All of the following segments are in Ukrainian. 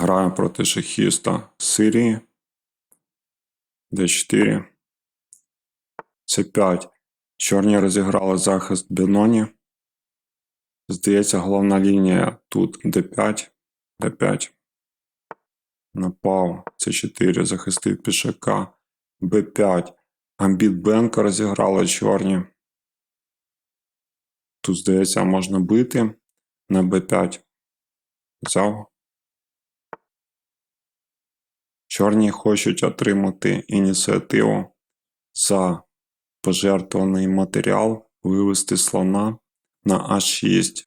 Граємо проти шахіста Сирії. Д4. С5. Чорні розіграли захист Беноні. Здається, головна лінія тут d5, d5. Напав c4, захистив пішака. b5. Амбіт Бенка розіграли чорні. Тут, здається, можна бити на b5. Взяв. Чорні хочуть отримати ініціативу за пожертвований матеріал вивести слона на А6.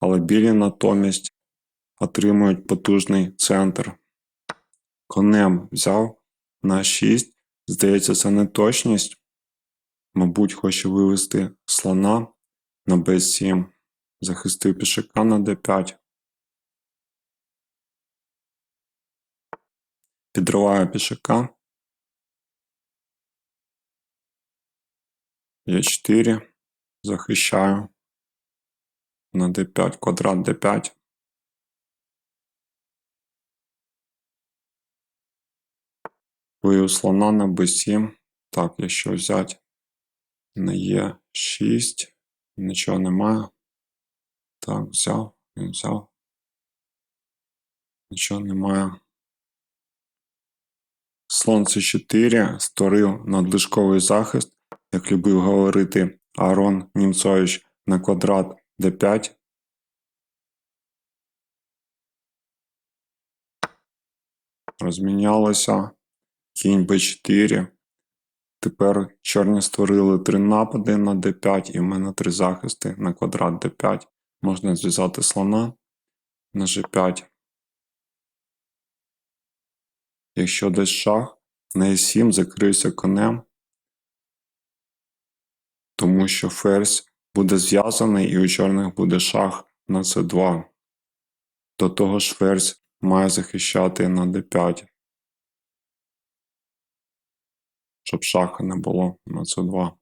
Але білі натомість отримують потужний центр. Конем взяв на 6. Здається, це неточність. Мабуть, хоче вивести слона на Б7. Захистив пішака на Д5. Підриваю пішака. Е4. Захищаю. На d5, квадрат d5. Вивів слона на b7. Так, якщо взяти на e6, нічого немає. Так, взяв, він взяв. Нічого немає. Слон c4 створив надлишковий захист, як любив говорити Арон Німцович на квадрат d5. Розмінялося. Кінь b4. Тепер чорні створили три напади на d5, і в мене три захисти на квадрат d5. Можна зв'язати слона на g5. Якщо десь шах, на e7 закрився конем, тому що ферзь буде зв'язаний і у чорних буде шах на c2. До того ж ферзь має захищати на d5. Щоб шаха не було на c2.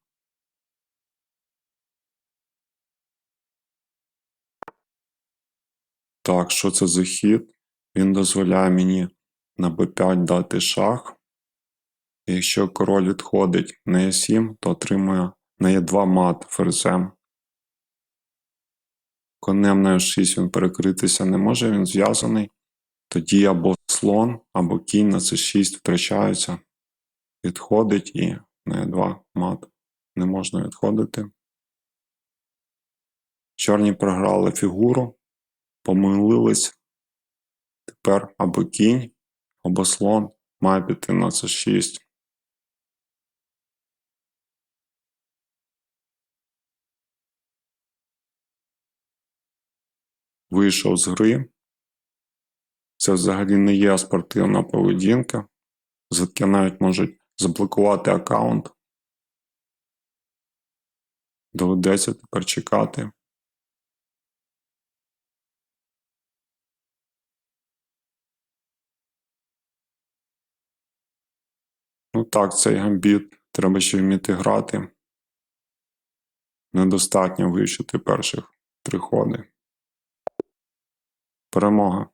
Так, що це за хід? Він дозволяє мені на b5 дати шах. Якщо король відходить на e7, то отримує на e2 мат ферзем. Конем на f6 він перекритися не може, він зв'язаний. Тоді або слон, або кінь на c6 втрачається, відходить і на e2 мат не можна відходити. Чорні програли фігуру, помилились. Тепер або кінь, або слон має піти на c6. Вийшов з гри. Це взагалі не є спортивна поведінка. Звідки навіть можуть заблокувати аккаунт. Доведеться тепер чекати. Ну так, цей гамбіт треба ще вміти грати. Недостатньо вивчити перших три ходи. Перемога.